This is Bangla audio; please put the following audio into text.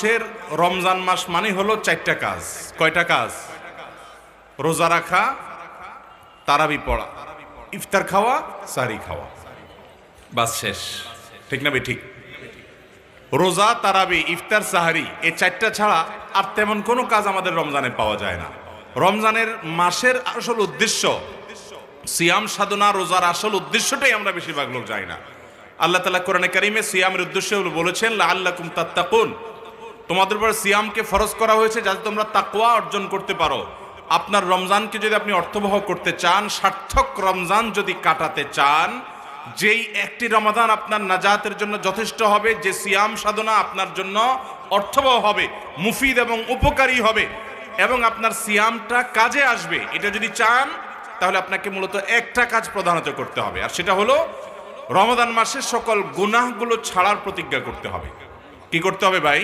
মাসের রমজান মাস মানে হলো চারটা কাজ। কয়টা কাজ? রোজা রাখা, তারাবি পড়া। ইফতার খাওয়া, সারি খাওয়া। বাস শেষ। ঠিক না ঠিক? রোজা, তারাবি, ইফতার, সাহারি এই চারটা ছাড়া আর তেমন কোনো কাজ আমাদের রমজানে পাওয়া যায় না। রমজানের মাসের আসল উদ্দেশ্য, সিয়াম সাধনা, রোজার আসল উদ্দেশ্যটাই আমরা বেশিরভাগ লোক যাই না। আল্লাহ তালা কোরআনে কারিমে সিয়ামের উদ্দেশ্য বলেছেন আল্লাহ কুম তাত্তাকুন। তোমাদের উপর সিয়ামকে ফরজ করা হয়েছে যাতে তোমরা তাকওয়া অর্জন করতে পারো। আপনার রমজানকে যদি আপনি অর্থবহ করতে চান, সার্থক রমজান যদি কাটাতে চান, যেই একটি রমাদান আপনার নাজাতের জন্য যথেষ্ট হবে, যে সিয়াম সাধনা আপনার জন্য অর্থবহ হবে, মুফিদ এবং উপকারী হবে, এবং আপনার সিয়ামটা কাজে আসবে, এটা যদি চান, তাহলে আপনাকে মূলত একটা কাজ প্রধানত করতে হবে, আর সেটা হলো রমাদান মাসের সকল গুনাহগুলো ছাড়ার প্রতিজ্ঞা করতে হবে। কি করতে হবে ভাই?